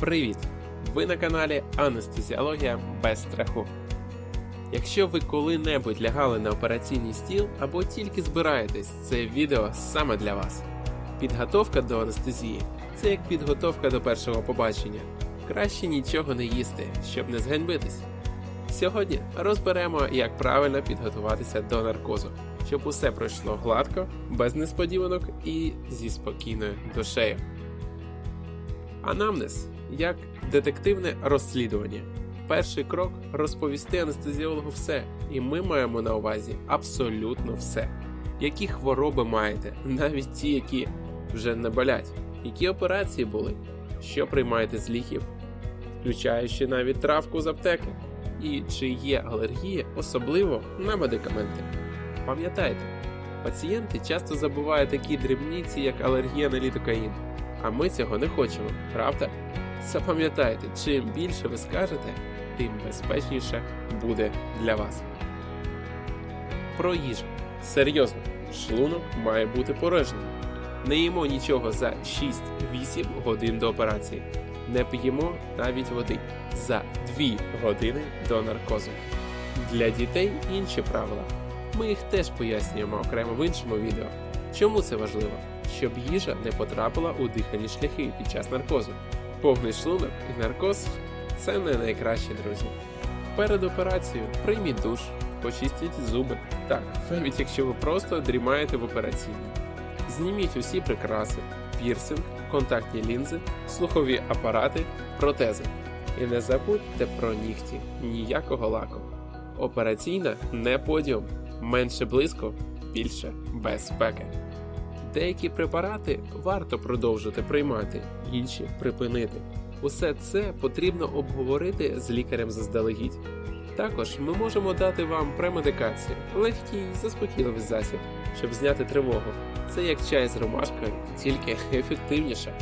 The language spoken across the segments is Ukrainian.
Привіт! Ви на каналі Анестезіологія без страху. Якщо ви коли-небудь лягали на операційний стіл або тільки збираєтесь, це відео саме для вас. Підготовка до анестезії це як підготовка до першого побачення. Краще нічого не їсти, щоб не зганьбитись. Сьогодні розберемо, як правильно підготуватися до наркозу, щоб усе пройшло гладко, без несподіванок і зі спокійною душею. Анамнез як детективне розслідування. Перший крок розповісти анестезіологу все, і ми маємо на увазі абсолютно все. Які хвороби маєте, навіть ті, які вже не болять, які операції були, що приймаєте з ліків, включаючи навіть травку з аптеки, і чи є алергія, особливо на медикаменти. Пам'ятайте, пацієнти часто забувають такі дрібниці, як алергія на літокаїн. А ми цього не хочемо, правда? Запам'ятайте, чим більше ви скажете, тим безпечніше буде для вас. Про їжу. Серйозно, шлунок має бути порожнім. Не їмо нічого за 6-8 годин до операції. Не п'ємо навіть води за 2 години до наркозу. Для дітей інші правила. Ми їх теж пояснюємо окремо в іншому відео. Чому це важливо? Щоб їжа не потрапила у дихальні шляхи під час наркозу. Повний шлунок і наркоз це не найкращі друзі. Перед операцією прийміть душ, почистіть зуби. Так, навіть якщо ви просто дрімаєте в операційній. Зніміть усі прикраси, пірсинг, контактні лінзи, слухові апарати, протези. І не забудьте про нігті, ніякого лаку. Операційна не подіум, менше близько, більше безпеки. Деякі препарати варто продовжити приймати, інші припинити. Усе це потрібно обговорити з лікарем заздалегідь. Також ми можемо дати вам премедикацію, легкий заспокійливий засіб, щоб зняти тривогу. Це як чай з ромашкою, тільки ефективніше.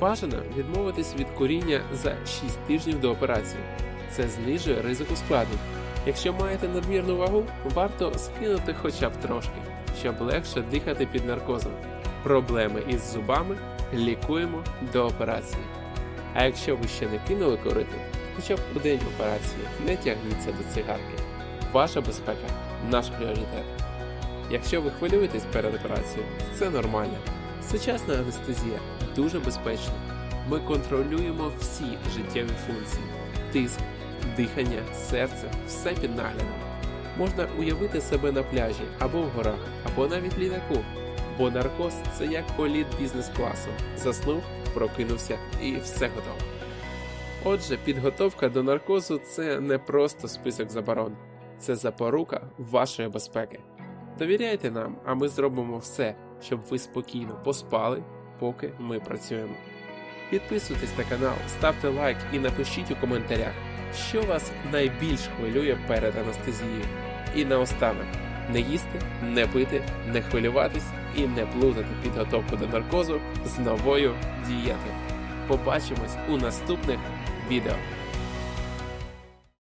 Бажано відмовитись від куріння за 6 тижнів до операції. Це знижує ризик ускладнень. Якщо маєте надмірну вагу, варто скинути хоча б трошки, щоб легше дихати під наркозом. Проблеми із зубами лікуємо до операції. А якщо ви ще не кинули курити, хоча б у день операції не тягніться до цигарки. Ваша безпека наш пріоритет. Якщо ви хвилюєтесь перед операцією, це нормально. Сучасна анестезія дуже безпечна. Ми контролюємо всі життєві функції: тиск, дихання, серце, все під наглядом. Можна уявити себе на пляжі або в горах, або навіть літаку. Бо наркоз це як політ бізнес-класу. Заснув, прокинувся і все готово. Отже, підготовка до наркозу це не просто список заборон, це запорука вашої безпеки. Довіряйте нам, а ми зробимо все, щоб ви спокійно поспали, поки ми працюємо. Підписуйтесь на канал, ставте лайк і напишіть у коментарях, що вас найбільш хвилює перед анестезією. І наостанок, не їсти, не пити, не хвилюватись і не плутати підготовку до наркозу з новою дієтою. Побачимось у наступних відео.